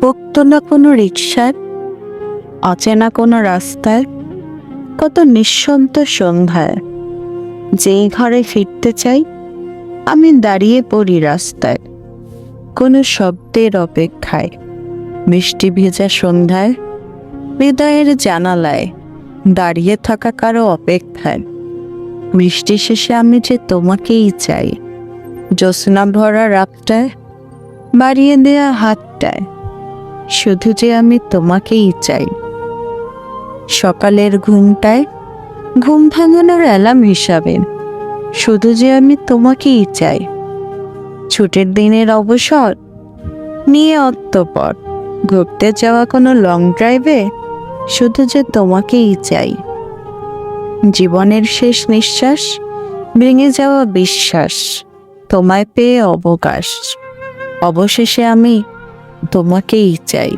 পোক্ত না কোনো রিক্সার অচেনা কোনো রাস্তায়, কত নিঃশব্দ সন্ধ্যায়। যেই ঘরে ফিরতে চাই, আমি দাঁড়িয়ে পড়ি রাস্তায়। কোনো শব্দের অপেক্ষায়, মিষ্টি ভেজা সন্ধ্যায় হৃদয়ের জানালায় দাঁড়িয়ে থাকা কারও অপেক্ষায়। বৃষ্টি শেষে আমি যে তোমাকেই চাই জ্যোৎস্না ভরা রাতটায় বাড়িয়ে দেয়া হাতটায়। শুধু যে আমি তোমাকেই চাই। সকালের ঘুমটায় ঘুম ভাঙানোর অ্যালার্ম হিসাবে শুধু যে আমি তোমাকেই চাই। ছুটির দিনের অবসর নিয়ে অত্যপর ঘুরতে যাওয়া কোনো লং ড্রাইভে শুধু যে তোমাকেই চাই। জীবনের শেষ নিঃশ্বাস ভেঙে যাওয়া বিশ্বাস তোমায় পেয়ে অবকাশ। অবশেষে আমি তোমাকেই চাই।